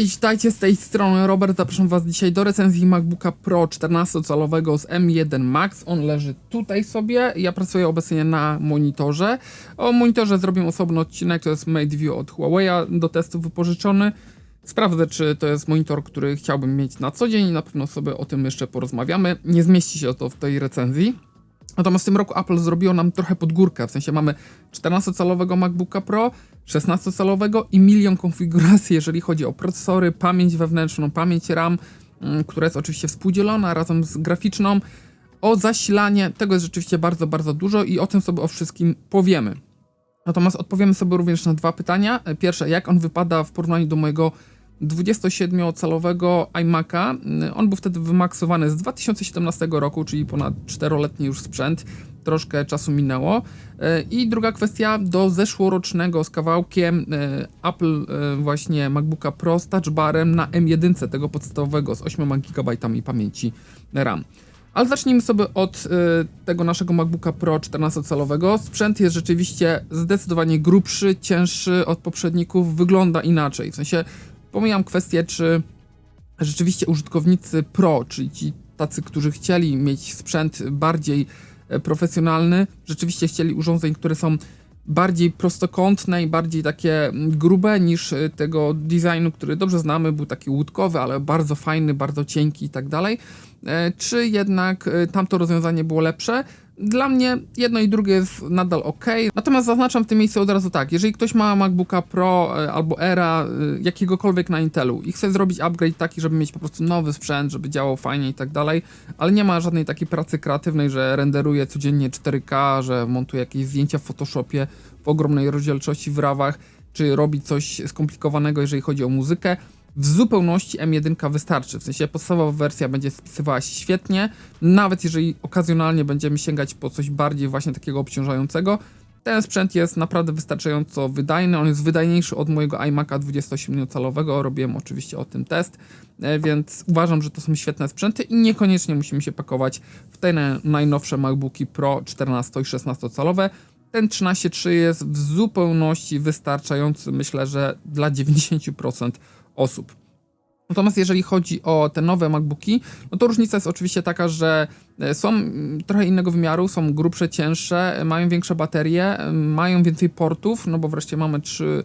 Cześć, dajcie z tej strony Robert, zapraszam was dzisiaj do recenzji MacBooka Pro 14-calowego z M1 Max. On leży tutaj sobie, ja pracuję obecnie na monitorze. O monitorze zrobię osobny odcinek, to jest Mate View od Huawei'a, do testu wypożyczony. Sprawdzę, czy to jest monitor, który chciałbym mieć na co dzień na pewno sobie o tym jeszcze porozmawiamy. Nie zmieści się to w tej recenzji. Natomiast w tym roku Apple zrobiło nam trochę pod górkę, w sensie mamy 14-calowego MacBooka Pro, 16-calowego i milion konfiguracji, jeżeli chodzi o procesory, pamięć wewnętrzną, pamięć RAM, mm, która jest oczywiście współdzielona razem z graficzną. O zasilanie, tego jest rzeczywiście bardzo, bardzo dużo i o tym sobie o wszystkim powiemy. Natomiast odpowiemy sobie również na dwa pytania. Pierwsze, jak on wypada w porównaniu do mojego 27-calowego iMac'a. On był wtedy wymaksowany z 2017 roku, czyli ponad 4-letni już sprzęt. Troszkę czasu minęło. I druga kwestia, do zeszłorocznego z kawałkiem e, Apple e, właśnie MacBooka Pro z touchbarem na M1 tego podstawowego z 8 GB pamięci RAM. Ale zacznijmy sobie od tego naszego MacBooka Pro 14-calowego. Sprzęt jest rzeczywiście zdecydowanie grubszy, cięższy od poprzedników, wygląda inaczej. W sensie pomijam kwestię, czy rzeczywiście użytkownicy Pro, czyli ci tacy, którzy chcieli mieć sprzęt bardziej e, profesjonalny, rzeczywiście chcieli urządzeń, które są bardziej prostokątne i bardziej takie mm, grube niż e, tego designu, który dobrze znamy, był taki łódkowy, ale bardzo fajny, bardzo cienki i tak dalej. E, czy jednak tamto rozwiązanie było lepsze? Dla mnie jedno i drugie jest nadal ok. Natomiast zaznaczam w tym miejscu od razu tak, jeżeli ktoś ma MacBooka Pro e, albo Era, e, jakiegokolwiek na Intelu i chce zrobić upgrade taki, żeby mieć po prostu nowy sprzęt, żeby działał fajnie i tak dalej, ale nie ma żadnej takiej pracy kreatywnej, że renderuje codziennie 4K, że montuje jakieś zdjęcia w Photoshopie w ogromnej rozdzielczości w rawach, czy robi coś skomplikowanego, jeżeli chodzi o muzykę, w zupełności M1 wystarczy. W sensie podstawowa wersja będzie spisywała się świetnie, nawet jeżeli okazjonalnie będziemy sięgać po coś bardziej właśnie takiego obciążającego. Ten sprzęt jest naprawdę wystarczająco wydajny, on jest wydajniejszy od mojego iMac'a 27-calowego, robiłem oczywiście o tym test, e, więc uważam, że to są świetne sprzęty i niekoniecznie musimy się pakować w te najnowsze MacBooki Pro 14 i 16-calowe. Ten 13.3 jest w zupełności wystarczający, myślę, że dla 90% osób. Natomiast jeżeli chodzi o te nowe MacBooki, no to różnica jest oczywiście taka, że e, są mm, trochę innego wymiaru, są grubsze, cięższe, mają większe baterie, mają więcej portów, no bo wreszcie mamy trzy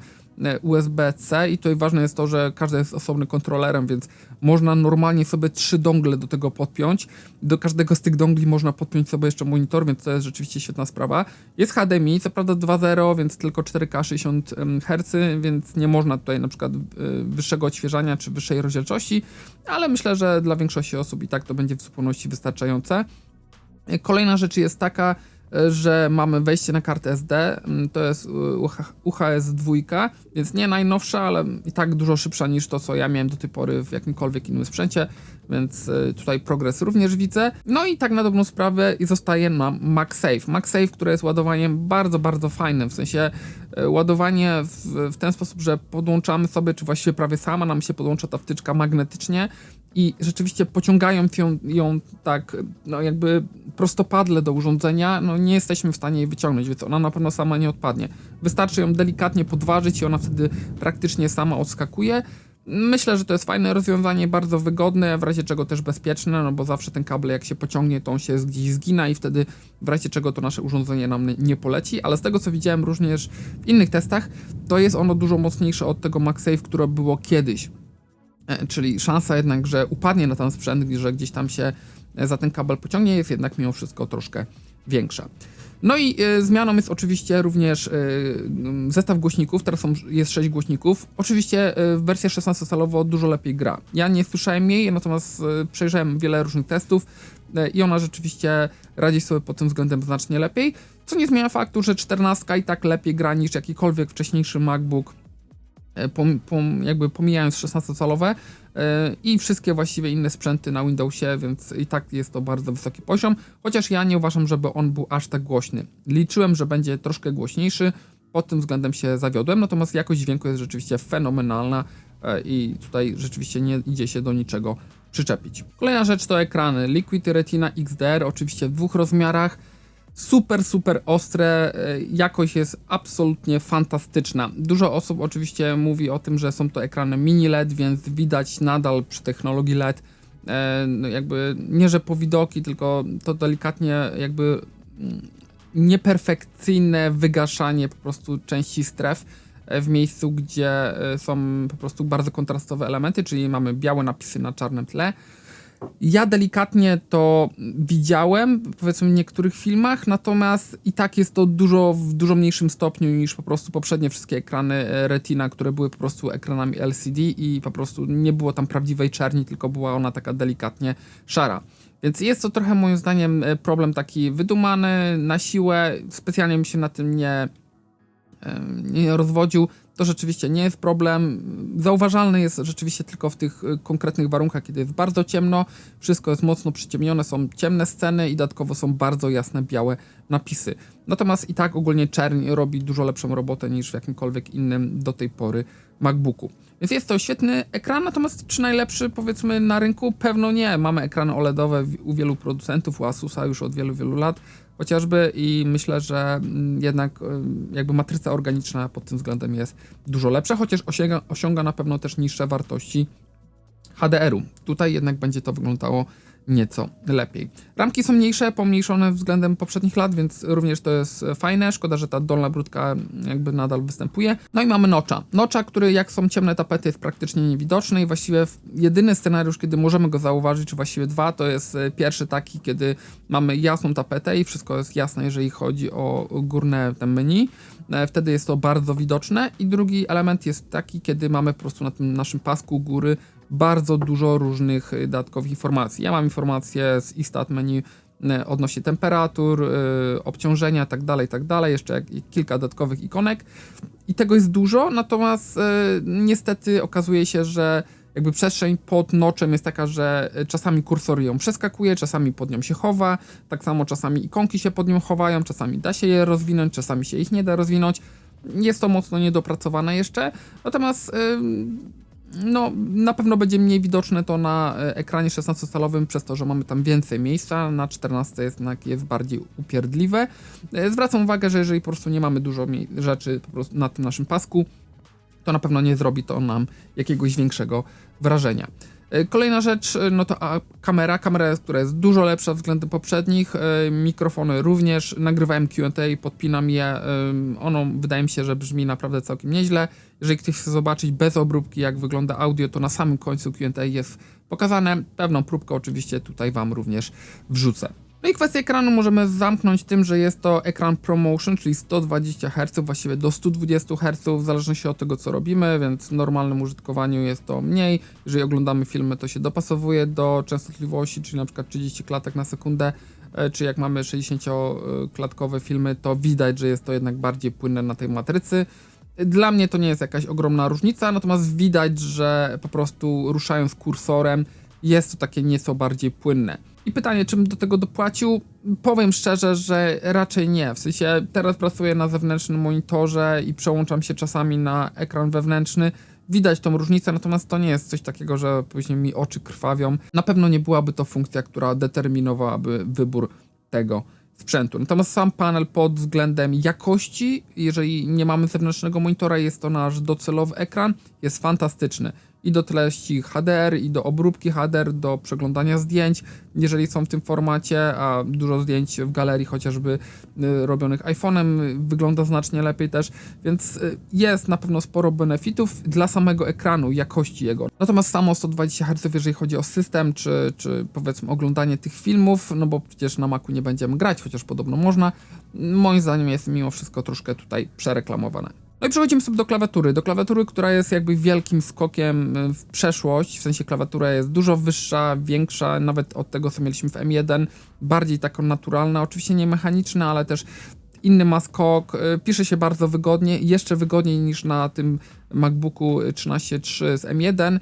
USB-C i tutaj ważne jest to, że każdy jest osobnym kontrolerem, więc można normalnie sobie trzy dongle do tego podpiąć. Do każdego z tych dongli można podpiąć sobie jeszcze monitor, więc to jest rzeczywiście świetna sprawa. Jest HDMI, co prawda 2.0, więc tylko 4K 60 Hz, więc nie można tutaj na przykład e, wyższego odświeżania czy wyższej rozdzielczości, ale myślę, że dla większości osób i tak to będzie w zupełności wystarczające. E, kolejna rzecz jest taka, że mamy wejście na kartę SD, mm, to jest UHS 2, więc nie najnowsza, ale i tak dużo szybsza niż to, co ja miałem do tej pory w jakimkolwiek innym sprzęcie, więc y, tutaj progres również widzę. No i tak na dobrą sprawę zostaje nam MagSafe. MagSafe, które jest ładowaniem bardzo, bardzo fajnym, w sensie y, ładowanie w, w ten sposób, że podłączamy sobie, czy właściwie prawie sama nam się podłącza ta wtyczka magnetycznie i rzeczywiście pociągając ją, ją tak, no jakby prostopadle do urządzenia, no nie jesteśmy w stanie jej wyciągnąć, więc ona na pewno sama nie odpadnie. Wystarczy ją delikatnie podważyć i ona wtedy praktycznie sama odskakuje. Myślę, że to jest fajne rozwiązanie, bardzo wygodne, w razie czego też bezpieczne, no bo zawsze ten kabel jak się pociągnie, to on się gdzieś zgina i wtedy w razie czego to nasze urządzenie nam nie poleci, ale z tego co widziałem również w innych testach, to jest ono dużo mocniejsze od tego MagSafe, które było kiedyś. E, czyli szansa jednak, że upadnie na ten sprzęt, że gdzieś tam się e, za ten kabel pociągnie, jest jednak mimo wszystko troszkę większa. No i y, zmianą jest oczywiście również y, zestaw głośników, teraz są, jest 6 głośników. Oczywiście y, wersja 16-calowo dużo lepiej gra. Ja nie słyszałem jej, natomiast y, przejrzałem wiele różnych testów y, i ona rzeczywiście radzi sobie pod tym względem znacznie lepiej, co nie zmienia faktu, że 14 i tak lepiej gra niż jakikolwiek wcześniejszy MacBook pom, pom, jakby pomijając 16-calowe e, i wszystkie właściwie inne sprzęty na Windowsie, więc i tak jest to bardzo wysoki poziom, chociaż ja nie uważam, żeby on był aż tak głośny. Liczyłem, że będzie troszkę głośniejszy, pod tym względem się zawiodłem, natomiast jakość dźwięku jest rzeczywiście fenomenalna e, i tutaj rzeczywiście nie idzie się do niczego przyczepić. Kolejna rzecz to ekrany Liquid Retina XDR, oczywiście w dwóch rozmiarach. Super, super ostre, e, jakość jest absolutnie fantastyczna. Dużo osób oczywiście mówi o tym, że są to ekrany mini LED, więc widać nadal przy technologii LED e, no jakby nie, że powidoki, tylko to delikatnie jakby mm, nieperfekcyjne wygaszanie po prostu części stref e, w miejscu, gdzie są po prostu bardzo kontrastowe elementy, czyli mamy białe napisy na czarnym tle. Ja delikatnie to widziałem, powiedzmy w niektórych filmach, natomiast i tak jest to dużo w dużo mniejszym stopniu niż po prostu poprzednie wszystkie ekrany e, Retina, które były po prostu ekranami LCD i po prostu nie było tam prawdziwej czerni, tylko była ona taka delikatnie szara. Więc jest to trochę moim zdaniem e, problem taki wydumany na siłę. Specjalnie mi się na tym nie, nie rozwodził. To rzeczywiście nie jest problem. Zauważalny jest rzeczywiście tylko w tych e, konkretnych warunkach, kiedy jest bardzo ciemno, wszystko jest mocno przyciemnione, są ciemne sceny i dodatkowo są bardzo jasne białe napisy. Natomiast i tak ogólnie czerń robi dużo lepszą robotę niż w jakimkolwiek innym do tej pory MacBooku. Więc jest to świetny ekran, natomiast czy najlepszy powiedzmy na rynku? Pewno nie. Mamy ekrany OLEDowe u wielu producentów, u Asusa już od wielu, wielu lat chociażby i myślę, że mm, jednak y, jakby matryca organiczna pod tym względem jest dużo lepsza, chociaż osiąga, osiąga na pewno też niższe wartości HDR-u. Tutaj jednak będzie to wyglądało nieco lepiej. Ramki są mniejsze, pomniejszone względem poprzednich lat, więc również to jest fajne. Szkoda, że ta dolna brudka jakby nadal występuje. No i mamy nocza. Nocza, który jak są ciemne tapety jest praktycznie niewidoczny i właściwie jedyny scenariusz, kiedy możemy go zauważyć, czy właściwie dwa, to jest e, pierwszy taki, kiedy mamy jasną tapetę i wszystko jest jasne, jeżeli chodzi o górne te menu. E, wtedy jest to bardzo widoczne. I drugi element jest taki, kiedy mamy po prostu na tym naszym pasku góry bardzo dużo różnych y, dodatkowych informacji. Ja mam informacje z istat menu y, odnośnie temperatur, yy, obciążenia tak dalej, tak jeszcze kilka dodatkowych ikonek i tego jest dużo, natomiast niestety okazuje się, że jakby przestrzeń pod noczem jest taka, że czasami kursor ją przeskakuje, czasami pod nią się chowa, tak samo czasami ikonki się pod nią chowają, czasami da się je rozwinąć, czasami się ich nie da rozwinąć. Jest to mocno niedopracowane jeszcze, natomiast yy, no, na pewno będzie mniej widoczne to na e, ekranie 16-calowym, przez to, że mamy tam więcej miejsca. Na 14 jest, jest bardziej upierdliwe. E, zwracam uwagę, że jeżeli po prostu nie mamy dużo rzeczy po prostu na tym naszym pasku, to na pewno nie zrobi to nam jakiegoś większego wrażenia. E, kolejna rzecz, e, no to kamera. Kamera, która jest dużo lepsza względem poprzednich. E, mikrofony również. Nagrywałem QA, podpinam je. Ono wydaje mi się, że brzmi naprawdę całkiem nieźle. Jeżeli ktoś chce zobaczyć bez obróbki, jak wygląda audio, to na samym końcu QA jest pokazane. Pewną próbkę oczywiście tutaj Wam również wrzucę. No i kwestię ekranu możemy zamknąć tym, że jest to ekran ProMotion, czyli 120 Hz, właściwie do 120 Hz, w zależności od tego, co robimy, więc w normalnym użytkowaniu jest to mniej. Jeżeli oglądamy filmy, to się dopasowuje do częstotliwości, czyli na przykład 30 klatek na sekundę, e, czy jak mamy 60-klatkowe filmy, to widać, że jest to jednak bardziej płynne na tej matrycy. Dla mnie to nie jest jakaś ogromna różnica, natomiast widać, że po prostu ruszając kursorem jest to takie nieco bardziej płynne. I pytanie, czym do tego dopłacił? Powiem szczerze, że raczej nie. W sensie teraz pracuję na zewnętrznym monitorze i przełączam się czasami na ekran wewnętrzny. Widać tą różnicę, natomiast to nie jest coś takiego, że później mi oczy krwawią. Na pewno nie byłaby to funkcja, która determinowałaby wybór tego sprzętu. Natomiast sam panel pod względem jakości, jeżeli nie mamy zewnętrznego monitora, jest to nasz docelowy ekran, jest fantastyczny i do treści HDR, i do obróbki HDR, do przeglądania zdjęć, jeżeli są w tym formacie, a dużo zdjęć w galerii chociażby y, robionych iPhone'em wygląda znacznie lepiej też, więc y, jest na pewno sporo benefitów dla samego ekranu, jakości jego. Natomiast samo 120 Hz, jeżeli chodzi o system, czy, czy powiedzmy oglądanie tych filmów, no bo przecież na Macu nie będziemy grać, chociaż podobno można, moim zdaniem jest mimo wszystko troszkę tutaj przereklamowane. No i przechodzimy sobie do klawiatury. Do klawiatury, która jest jakby wielkim skokiem y, w przeszłość, w sensie klawiatura jest dużo wyższa, większa, nawet od tego, co mieliśmy w M1, bardziej taką naturalna, oczywiście nie mechaniczna, ale też inny ma skok, y, pisze się bardzo wygodnie, jeszcze wygodniej niż na tym MacBooku 13.3 z M1,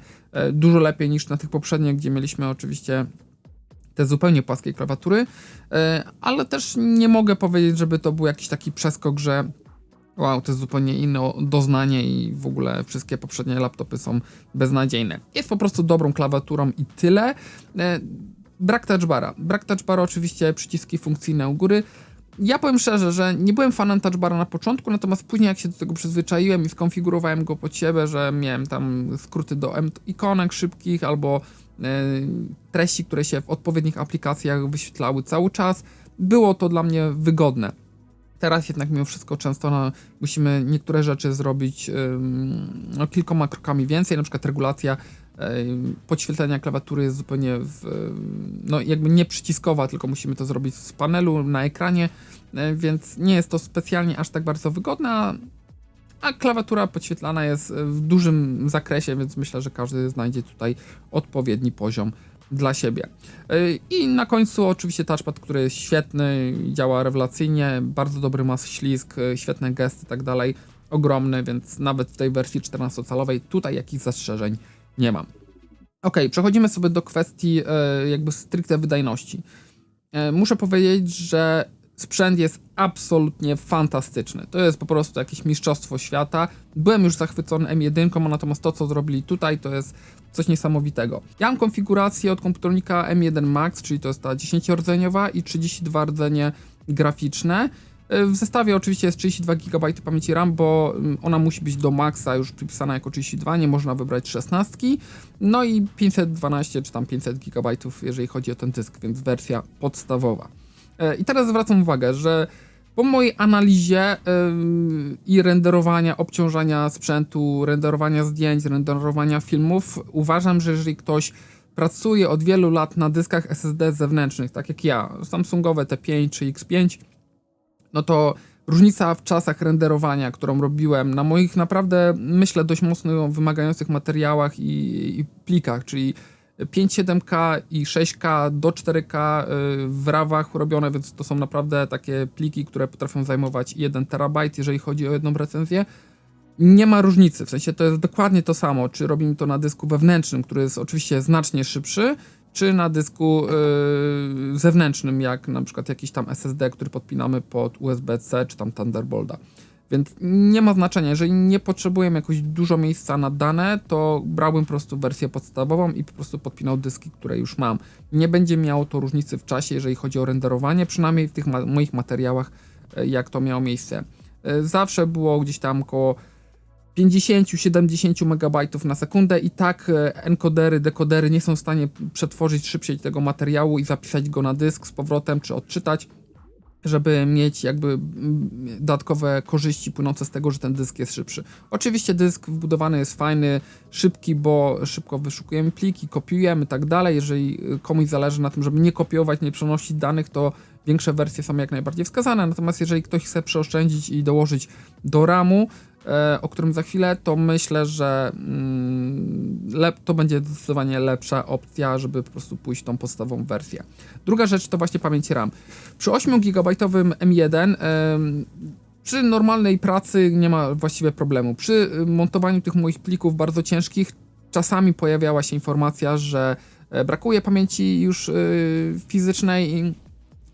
y, dużo lepiej niż na tych poprzednich, gdzie mieliśmy oczywiście te zupełnie płaskie klawiatury, ale też nie mogę powiedzieć, żeby to był jakiś taki przeskok, że Wow, to jest zupełnie inne doznanie i w ogóle wszystkie poprzednie laptopy są beznadziejne. Jest po prostu dobrą klawiaturą i tyle. E, brak touchbara. Brak touchbara oczywiście przyciski funkcyjne u góry. Ja powiem szczerze, że nie byłem fanem touchbara na początku, natomiast później jak się do tego przyzwyczaiłem i skonfigurowałem go pod siebie, że miałem tam skróty do ikonek szybkich albo e, treści, które się w odpowiednich aplikacjach wyświetlały cały czas, było to dla mnie wygodne. Teraz jednak mimo wszystko często no, musimy niektóre rzeczy zrobić no, kilkoma krokami więcej, na przykład regulacja podświetlenia klawiatury jest zupełnie w, no, jakby nie przyciskowa, tylko musimy to zrobić z panelu na ekranie, y, więc nie jest to specjalnie aż tak bardzo wygodne, a klawiatura podświetlana jest w dużym zakresie, więc myślę, że każdy znajdzie tutaj odpowiedni poziom dla siebie. Yy, I na końcu oczywiście touchpad, który jest świetny, działa rewelacyjnie, bardzo dobry ma ślizg, yy, świetne gesty i tak dalej, ogromny, więc nawet w tej wersji 14-calowej tutaj jakichś zastrzeżeń nie mam. Ok, przechodzimy sobie do kwestii yy, jakby stricte wydajności. Muszę powiedzieć, że sprzęt jest absolutnie fantastyczny. To jest po prostu jakieś mistrzostwo świata. Byłem już zachwycony M1, natomiast to, co zrobili tutaj, to jest coś niesamowitego. Ja mam konfigurację od komputernika M1 Max, czyli to jest ta 10-rdzeniowa i 32 rdzenie graficzne. Y, W zestawie oczywiście jest 32 GB pamięci RAM, bo mm, ona musi być do maxa już przypisana jako 32, nie można wybrać 16. No i 512 czy tam 500 GB, jeżeli chodzi o ten dysk, więc wersja podstawowa. E, I teraz zwracam uwagę, że po mojej analizie ym, i renderowania, obciążania sprzętu, renderowania zdjęć, renderowania filmów, uważam, że jeżeli ktoś pracuje od wielu lat na dyskach SSD zewnętrznych, tak jak ja, Samsungowe T5 czy X5, no to różnica w czasach renderowania, którą robiłem na moich naprawdę, myślę, dość mocno wymagających materiałach i, i plikach, czyli 5.7K i 6K do 4K y, w rawach robione, więc to są naprawdę takie pliki, które potrafią zajmować 1 terabajt, jeżeli chodzi o jedną recenzję. Nie ma różnicy, w sensie to jest dokładnie to samo, czy robimy to na dysku wewnętrznym, który jest oczywiście znacznie szybszy, czy na dysku yy, zewnętrznym, jak na przykład jakiś tam SSD, który podpinamy pod USB-C, czy tam Thunderbolta. Więc nie ma znaczenia, jeżeli nie potrzebujemy jakoś dużo miejsca na dane, to brałbym po prostu wersję podstawową i po prostu podpinał dyski, które już mam. Nie będzie miało to różnicy w czasie, jeżeli chodzi o renderowanie, przynajmniej w tych ma moich materiałach, e, jak to miało miejsce. E, Zawsze było gdzieś tam około 50-70 MB na sekundę i tak e, encodery, dekodery nie są w stanie przetworzyć szybciej tego materiału i zapisać go na dysk z powrotem, czy odczytać żeby mieć jakby mm, dodatkowe korzyści płynące z tego, że ten dysk jest szybszy. Oczywiście dysk wbudowany jest fajny, szybki, bo szybko wyszukujemy pliki, kopiujemy tak dalej. Jeżeli y, komuś zależy na tym, żeby nie kopiować, nie przenosić danych, to większe wersje są jak najbardziej wskazane. Natomiast jeżeli ktoś chce przeoszczędzić i dołożyć do RAMu, e, o którym za chwilę, to myślę, że mm, to będzie zdecydowanie lepsza opcja, żeby po prostu pójść tą podstawową wersję. Druga rzecz to właśnie pamięć RAM. Przy 8 GB M1 em, przy normalnej pracy nie ma właściwie problemu. Przy y, montowaniu tych moich plików bardzo ciężkich czasami pojawiała się informacja, że e, brakuje pamięci już y, fizycznej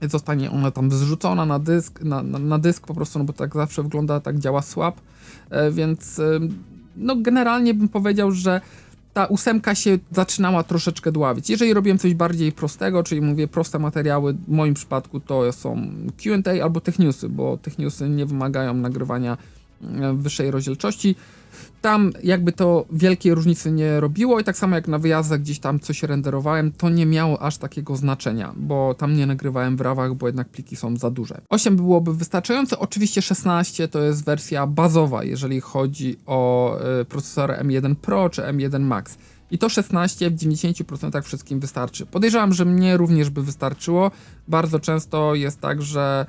zostanie ona tam zrzucona na dysk, na, na, na dysk po prostu, no bo tak zawsze wygląda, tak działa swap, e, więc no generalnie bym powiedział, że ta ósemka się zaczynała troszeczkę dławić. Jeżeli robiłem coś bardziej prostego, czyli mówię proste materiały, w moim przypadku to są Q&A albo technewsy, bo technewsy nie wymagają nagrywania wyższej rozdzielczości. Tam jakby to wielkiej różnicy nie robiło i tak samo jak na wyjazdach gdzieś tam coś renderowałem, to nie miało aż takiego znaczenia, bo tam nie nagrywałem w rawach, bo jednak pliki są za duże. 8 byłoby wystarczające, oczywiście 16 to jest wersja bazowa, jeżeli chodzi o y, procesory M1 Pro czy M1 Max. I to 16 w 90% wszystkim wystarczy. Podejrzewam, że mnie również by wystarczyło. Bardzo często jest tak, że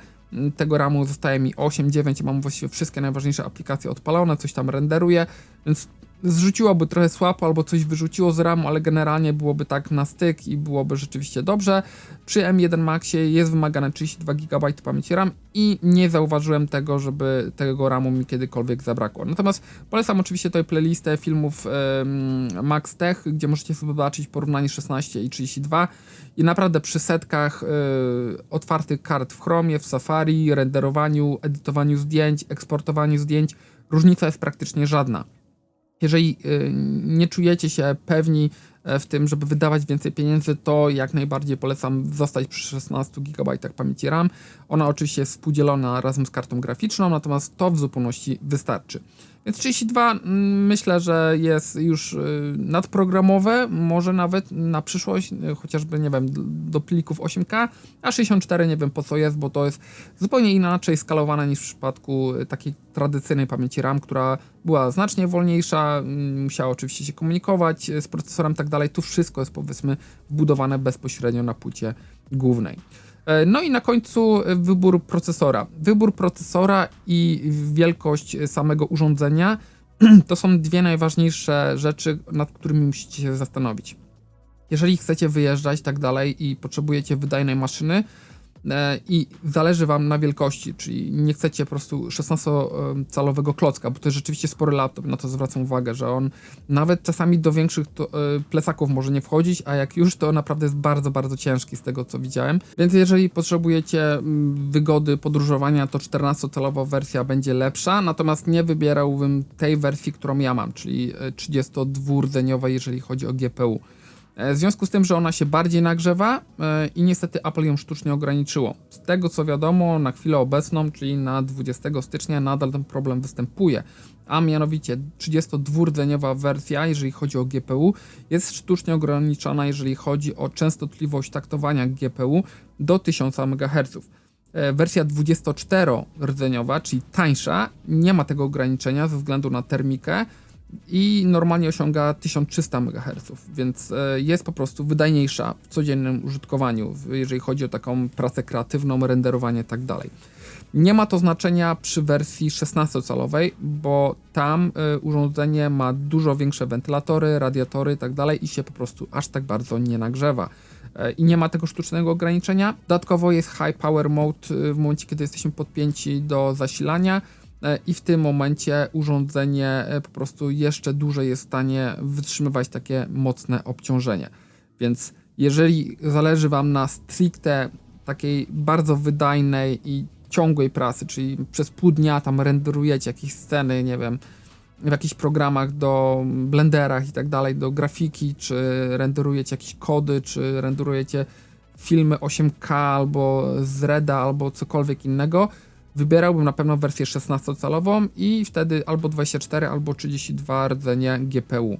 tego RAMu zostaje mi 8, 9, mam właściwie wszystkie najważniejsze aplikacje odpalone, coś tam renderuję, więc zrzuciłoby trochę słabo albo coś wyrzuciło z RAMu, ale generalnie byłoby tak na styk i byłoby rzeczywiście dobrze. Przy M1 Maxie jest wymagane 32 GB pamięci RAM i nie zauważyłem tego, żeby tego RAMu mi kiedykolwiek zabrakło. Natomiast polecam oczywiście tutaj playlistę filmów em, Max Tech, gdzie możecie sobie zobaczyć porównanie 16 i 32 i naprawdę przy setkach y, otwartych kart w Chromie, w Safari, renderowaniu, edytowaniu zdjęć, eksportowaniu zdjęć, różnica jest praktycznie żadna. Jeżeli y, nie czujecie się pewni e, w tym, żeby wydawać więcej pieniędzy, to jak najbardziej polecam zostać przy 16 GB pamięci RAM. Ona oczywiście jest współdzielona razem z kartą graficzną, natomiast to w zupełności wystarczy. Więc 32 mm, myślę, że jest już y, nadprogramowe, może nawet na przyszłość, y, chociażby, nie wiem, do plików 8K, a 64 nie wiem po co jest, bo to jest zupełnie inaczej skalowane niż w przypadku y, takiej tradycyjnej pamięci RAM, która była znacznie wolniejsza, mm, musiała oczywiście się komunikować z procesorem i tak dalej. Tu wszystko jest powiedzmy wbudowane bezpośrednio na płycie głównej. E, No i na końcu e, wybór procesora. Wybór procesora i wielkość samego urządzenia to są dwie najważniejsze rzeczy, nad którymi musicie się zastanowić. Jeżeli chcecie wyjeżdżać tak dalej i potrzebujecie wydajnej maszyny e, i zależy wam na wielkości, czyli nie chcecie po prostu 16-calowego klocka, bo to jest rzeczywiście spory laptop, na to zwracam uwagę, że on nawet czasami do większych to, e, plecaków może nie wchodzić, a jak już to naprawdę jest bardzo, bardzo ciężki z tego co widziałem. Więc jeżeli potrzebujecie mm, wygody podróżowania, to 14-calowa wersja będzie lepsza, natomiast nie wybierałbym tej wersji, którą ja mam, czyli e, 32-rdzeniowej, jeżeli chodzi o GPU. E, W związku z tym, że ona się bardziej nagrzewa e, i niestety Apple ją sztucznie ograniczyło. Z tego co wiadomo, na chwilę obecną, czyli na 20 stycznia, nadal ten problem występuje. A mianowicie 32-rdzeniowa wersja, jeżeli chodzi o GPU, jest sztucznie ograniczona, jeżeli chodzi o częstotliwość taktowania GPU do 1000 MHz. E, Wersja 24-rdzeniowa, czyli tańsza, nie ma tego ograniczenia ze względu na termikę i normalnie osiąga 1300 MHz, więc e, jest po prostu wydajniejsza w codziennym użytkowaniu, jeżeli chodzi o taką pracę kreatywną, renderowanie i tak. Nie ma to znaczenia przy wersji 16-calowej, bo tam e, urządzenie ma dużo większe wentylatory, radiatory i tak i się po prostu aż tak bardzo nie nagrzewa. E, I nie ma tego sztucznego ograniczenia. Dodatkowo jest high power mode w momencie, kiedy jesteśmy podpięci do zasilania i w tym momencie urządzenie e, po prostu jeszcze dłużej jest w stanie wytrzymywać takie mocne obciążenie. Więc jeżeli zależy Wam na stricte takiej bardzo wydajnej i ciągłej pracy, czyli przez pół dnia tam renderujecie jakieś sceny, nie wiem, w jakichś programach do blenderach i tak dalej, do grafiki, czy renderujecie jakieś kody, czy renderujecie filmy 8K albo z Reda, albo cokolwiek innego, wybierałbym na pewno wersję 16-calową i wtedy albo 24, albo 32 rdzenie GPU.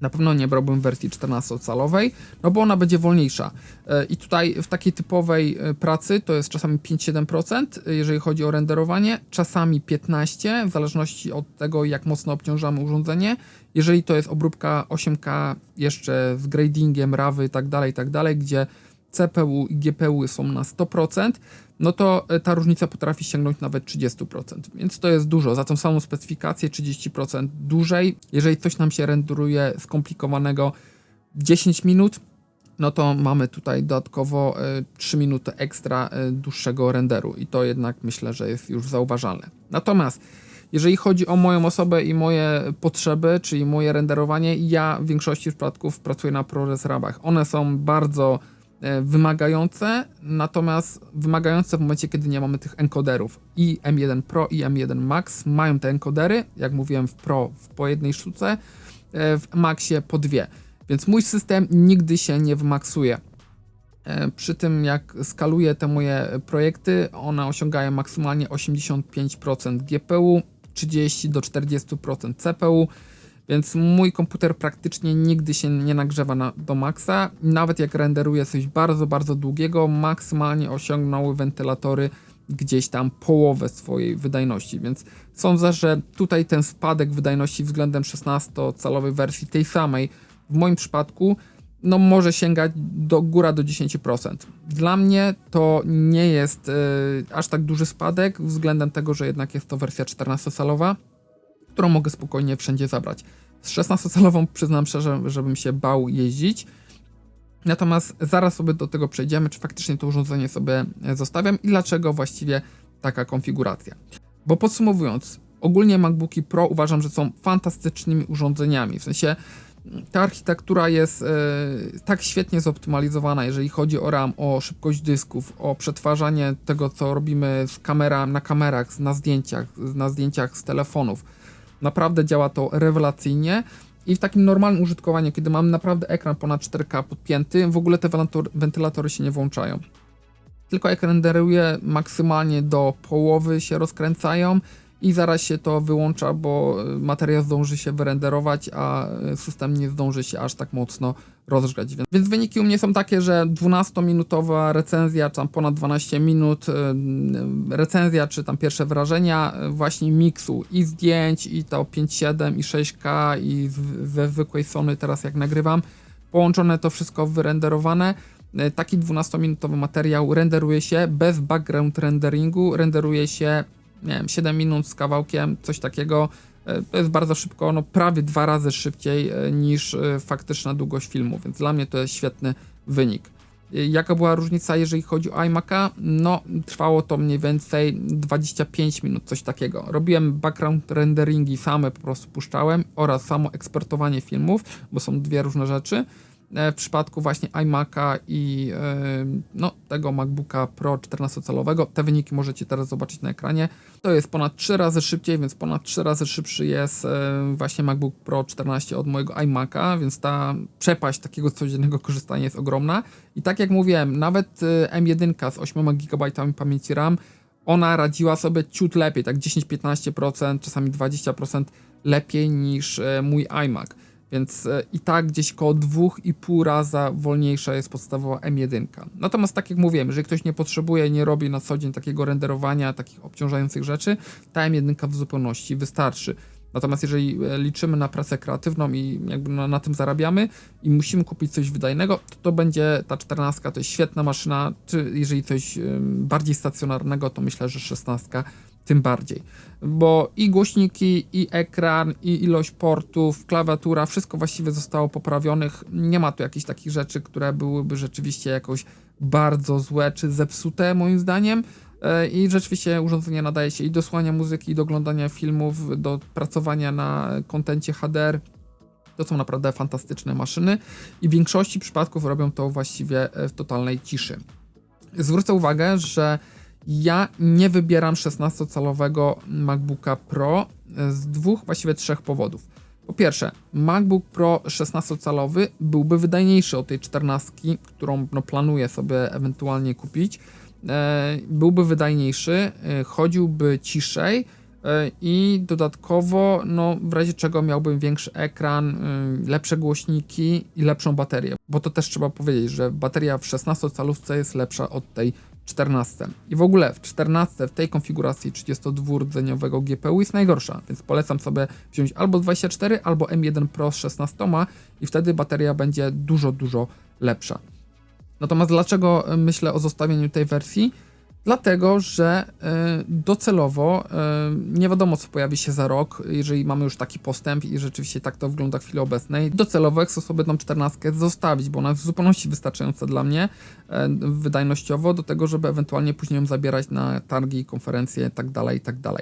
Na pewno nie brałbym wersji 14-calowej, no bo ona będzie wolniejsza. E, I tutaj w takiej typowej e, pracy to jest czasami 5-7%, e, jeżeli chodzi o renderowanie, czasami 15%, w zależności od tego, jak mocno obciążamy urządzenie. Jeżeli to jest obróbka 8K jeszcze z gradingiem, rawy tak tak dalej, gdzie CPU i GPU są na 100%, no to e, ta różnica potrafi sięgnąć nawet 30%, więc to jest dużo. Za tą samą specyfikację 30% dłużej. Jeżeli coś nam się renderuje skomplikowanego 10 minut, no to mamy tutaj dodatkowo e, 3 minuty ekstra e, dłuższego renderu i to jednak myślę, że jest już zauważalne. Natomiast jeżeli chodzi o moją osobę i moje potrzeby, czyli moje renderowanie, ja w większości przypadków pracuję na ProRes Rabach. One są bardzo e, wymagające, natomiast wymagające w momencie, kiedy nie mamy tych encoderów. I M1 Pro i M1 Max mają te encodery, jak mówiłem w Pro po jednej sztuce, e, w Maxie po dwie. Więc mój system nigdy się nie wymaksuje. E, Przy tym jak skaluję te moje projekty, one osiągają maksymalnie 85% GPU, 30 do 40% CPU, więc mój komputer praktycznie nigdy się nie nagrzewa na, do maksa. Nawet jak renderuję coś bardzo, bardzo długiego, maksymalnie osiągnęły wentylatory gdzieś tam połowę swojej wydajności, więc sądzę, że tutaj ten spadek wydajności względem 16-calowej wersji tej samej w moim przypadku no może sięgać do góra do 10%. Dla mnie to nie jest y, aż tak duży spadek względem tego, że jednak jest to wersja 14-calowa, którą mogę spokojnie wszędzie zabrać. Z 16-calową przyznam szczerze, żebym się bał jeździć. Natomiast zaraz sobie do tego przejdziemy, czy faktycznie to urządzenie sobie e, zostawiam i dlaczego właściwie taka konfiguracja. Bo podsumowując, ogólnie MacBooki Pro uważam, że są fantastycznymi urządzeniami. W sensie ta architektura jest e, tak świetnie zoptymalizowana, jeżeli chodzi o RAM, o szybkość dysków, o przetwarzanie tego, co robimy z kamera, na kamerach, na zdjęciach, na zdjęciach z telefonów. Naprawdę działa to rewelacyjnie I w takim normalnym użytkowaniu, kiedy mam naprawdę ekran ponad 4K podpięty, w ogóle te wentylator- wentilatory się nie włączają. Tylko jak renderuje maksymalnie do połowy się rozkręcają i zaraz się to wyłącza, bo y, materiał zdąży się wyrenderować, a y, system nie zdąży się aż tak mocno rozgrzać. Więc- wyniki u mnie są takie, że 12-minutowa recenzja, czy tam ponad 12 minut, y, recenzja, czy tam pierwsze wrażenia właśnie miksu i zdjęć, i to 5.7, i 6K, i ze zwykłej Sony teraz jak nagrywam, połączone to wszystko wyrenderowane. Taki 12-minutowy materiał renderuje się bez background renderingu, renderuje się, nie wiem, 7 minut z kawałkiem, coś takiego. E, To jest bardzo szybko, no prawie dwa razy szybciej e, niż e, faktyczna długość filmu, więc dla mnie to jest świetny wynik. Jaka była różnica, jeżeli chodzi o iMac'a? No, trwało to mniej więcej 25 minut, coś takiego. Robiłem background renderingi same, po prostu puszczałem oraz samo eksportowanie filmów, bo są dwie różne rzeczy. E, W przypadku właśnie iMac'a i e, no, tego MacBooka Pro 14-calowego, te wyniki możecie teraz zobaczyć na ekranie. To jest ponad 3 razy szybciej, więc ponad 3 razy szybszy jest e, właśnie MacBook Pro 14 od mojego iMac'a, więc ta przepaść takiego codziennego korzystania jest ogromna. I tak jak mówiłem, nawet e, M1 z 8 GB pamięci RAM, ona radziła sobie ciut lepiej, tak 10-15%, czasami 20% lepiej niż mój iMac. Więc e, i tak gdzieś koło 2,5 raza wolniejsza jest podstawowa M1. Natomiast tak jak mówiłem, jeżeli ktoś nie potrzebuje, nie robi na co dzień takiego renderowania, takich obciążających rzeczy, ta M1 w zupełności wystarczy. Natomiast jeżeli e, liczymy na pracę kreatywną i jakby na, na tym zarabiamy i musimy kupić coś wydajnego, to to będzie ta 14, to jest świetna maszyna, czy jeżeli coś bardziej stacjonarnego, to myślę, że 16 tym bardziej. Bo i głośniki, i ekran, i ilość portów, klawiatura, wszystko właściwie zostało poprawionych. Nie ma tu jakichś takich rzeczy, które byłyby rzeczywiście jakoś bardzo złe czy zepsute, moim zdaniem. E, I rzeczywiście urządzenie nadaje się i do słuchania muzyki, i do oglądania filmów, do pracowania na kontencie HDR. To są naprawdę fantastyczne maszyny i w większości przypadków robią to właściwie e, w totalnej ciszy. Zwrócę uwagę, że ja nie wybieram 16-calowego MacBooka Pro e, z dwóch, właściwie trzech powodów. Po pierwsze, MacBook Pro 16-calowy byłby wydajniejszy od tej 14, którą no, planuję sobie ewentualnie kupić. E, byłby wydajniejszy, e, chodziłby ciszej i dodatkowo, no, w razie czego miałbym większy ekran, lepsze głośniki i lepszą baterię. Bo to też trzeba powiedzieć, że bateria w 16-calówce jest lepsza od tej 14. I w ogóle w 14 w tej konfiguracji 32-rdzeniowego GPU jest najgorsza, więc polecam sobie wziąć albo 24, albo M1 Pro z 16 i wtedy bateria będzie dużo, dużo lepsza. Natomiast dlaczego y, myślę o zostawieniu tej wersji? Dlatego, że y, docelowo y, nie wiadomo, co pojawi się za rok, jeżeli mamy już taki postęp i rzeczywiście tak to wygląda w chwili obecnej. Docelowo sobie tą 14 zostawić, bo ona jest w zupełności wystarczająca dla mnie e, wydajnościowo do tego, żeby ewentualnie później ją zabierać na targi, konferencje itd. itd.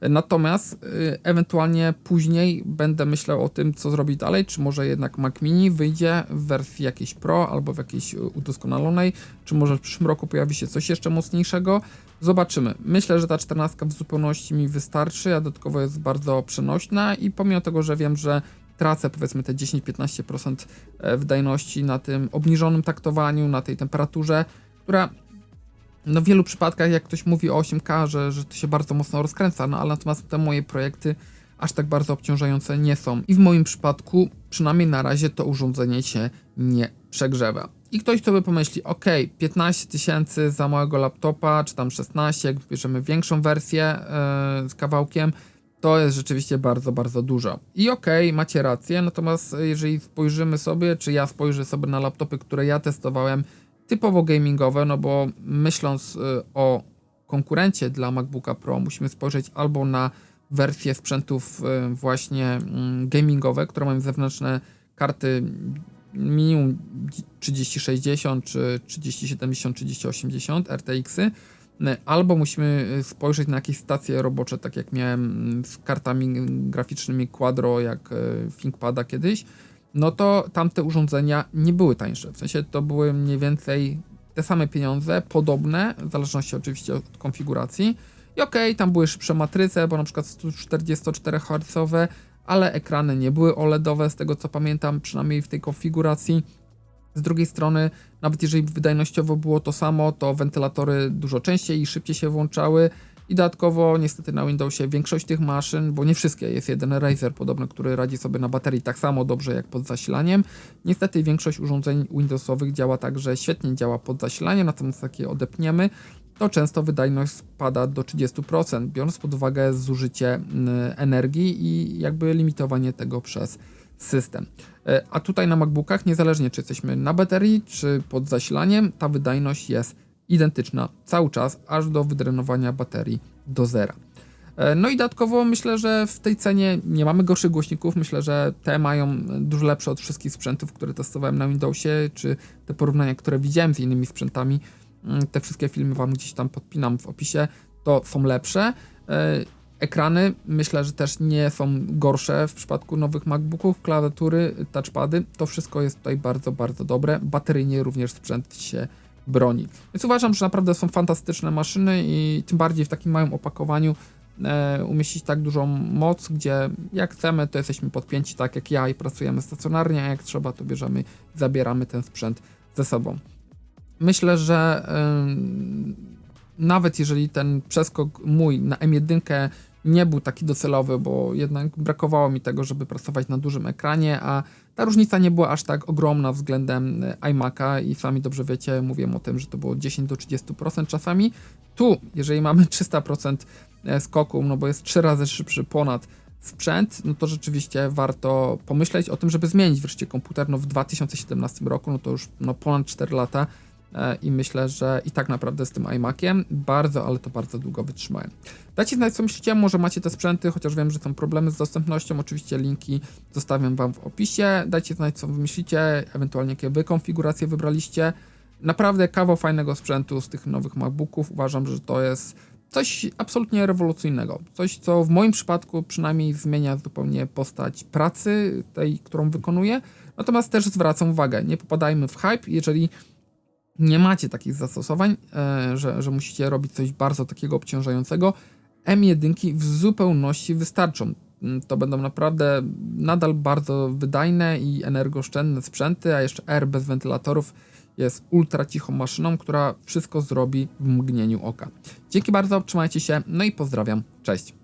Natomiast y, ewentualnie później będę myślał o tym, co zrobić dalej, czy może jednak Mac Mini wyjdzie w wersji jakiejś Pro albo w jakiejś y, udoskonalonej, czy może w przyszłym roku pojawi się coś jeszcze mocniejszego. Zobaczymy. Myślę, że ta 14 w zupełności mi wystarczy, a dodatkowo jest bardzo przenośna i pomimo tego, że wiem, że tracę powiedzmy te 10-15% e, wydajności na tym obniżonym taktowaniu, na tej temperaturze, która no w wielu przypadkach, jak ktoś mówi o 8K, że, że to się bardzo mocno rozkręca, no ale natomiast te moje projekty aż tak bardzo obciążające nie są. I w moim przypadku, przynajmniej na razie, to urządzenie się nie przegrzewa. I ktoś sobie pomyśli, ok, 15 tysięcy za mojego laptopa, czy tam 16, jak bierzemy większą wersję yy, z kawałkiem, to jest rzeczywiście bardzo, bardzo dużo. I okej, macie rację, natomiast jeżeli spojrzymy sobie, czy ja spojrzę sobie na laptopy, które ja testowałem, typowo gamingowe, no bo myśląc y, o konkurencie dla MacBooka Pro, musimy spojrzeć albo na wersje sprzętów y, właśnie mm, gamingowe, które mają zewnętrzne karty minimum 3060 czy 3070, 3080 RTX-y, albo musimy y, spojrzeć na jakieś stacje robocze, tak jak miałem mm, z kartami graficznymi Quadro, jak ThinkPada kiedyś, no to tamte urządzenia nie były tańsze. W sensie to były mniej więcej te same pieniądze, podobne, w zależności oczywiście od konfiguracji. I okej, tam były szybsze matryce, bo na przykład 144 Hz, ale ekrany nie były OLEDowe, z tego co pamiętam, przynajmniej w tej konfiguracji. Z drugiej strony, nawet jeżeli wydajnościowo było to samo, to wentylatory dużo częściej i szybciej się włączały. I dodatkowo, niestety na Windowsie większość tych maszyn, bo nie wszystkie, jest jeden Razer podobno, który radzi sobie na baterii tak samo dobrze jak pod zasilaniem. Niestety większość urządzeń Windowsowych działa tak, że świetnie działa pod zasilaniem, natomiast jak je odepniemy, to często wydajność spada do 30%, biorąc pod uwagę zużycie energii i jakby limitowanie tego przez system. E, A tutaj na MacBookach, niezależnie czy jesteśmy na baterii, czy pod zasilaniem, ta wydajność jest identyczna cały czas, aż do wydrenowania baterii do zera. E, No i dodatkowo myślę, że w tej cenie nie mamy gorszych głośników. Myślę, że te mają dużo lepsze od wszystkich sprzętów, które testowałem na Windowsie, czy te porównania, które widziałem z innymi sprzętami. Mm, Te wszystkie filmy Wam gdzieś tam podpinam w opisie, to są lepsze. E, Ekrany myślę, że też nie są gorsze w przypadku nowych MacBooków, klawiatury, touchpady. To wszystko jest tutaj bardzo, bardzo dobre. Bateryjnie również sprzęt się broni. Więc uważam, że naprawdę są fantastyczne maszyny i tym bardziej w takim małym opakowaniu e, umieścić tak dużą moc, gdzie jak chcemy, to jesteśmy podpięci tak jak ja i pracujemy stacjonarnie, a jak trzeba, to bierzemy i zabieramy ten sprzęt ze sobą. Myślę, że ym, nawet jeżeli ten przeskok mój na M1 nie był taki docelowy, bo jednak brakowało mi tego, żeby pracować na dużym ekranie, a ta różnica nie była aż tak ogromna względem y, iMac'a i sami dobrze wiecie, mówiłem o tym, że to było 10 do 30% czasami. Tu, jeżeli mamy 300% skoku, no bo jest 3 razy szybszy ponad sprzęt, no to rzeczywiście warto pomyśleć o tym, żeby zmienić wreszcie komputer. No w 2017 roku, no to już no ponad 4 lata e, i myślę, że i tak naprawdę z tym iMaciem bardzo, ale to bardzo długo wytrzymałem. Dajcie znać, co myślicie, może macie te sprzęty, chociaż wiem, że są problemy z dostępnością. Oczywiście linki zostawiam Wam w opisie. Dajcie znać, co myślicie, ewentualnie jakie Wy konfiguracje wybraliście. Naprawdę kawał fajnego sprzętu z tych nowych MacBooków. Uważam, że to jest coś absolutnie rewolucyjnego. Coś, co w moim przypadku przynajmniej zmienia zupełnie postać pracy, tej, którą wykonuję. Natomiast też zwracam uwagę, nie popadajmy w hype, jeżeli nie macie takich zastosowań, e, że, że musicie robić coś bardzo takiego obciążającego, M1 w zupełności wystarczą. Mm, to będą naprawdę nadal bardzo wydajne i energooszczędne sprzęty, a jeszcze R bez wentylatorów jest ultra cichą maszyną, która wszystko zrobi w mgnieniu oka. Dzięki bardzo, trzymajcie się, no i pozdrawiam, cześć.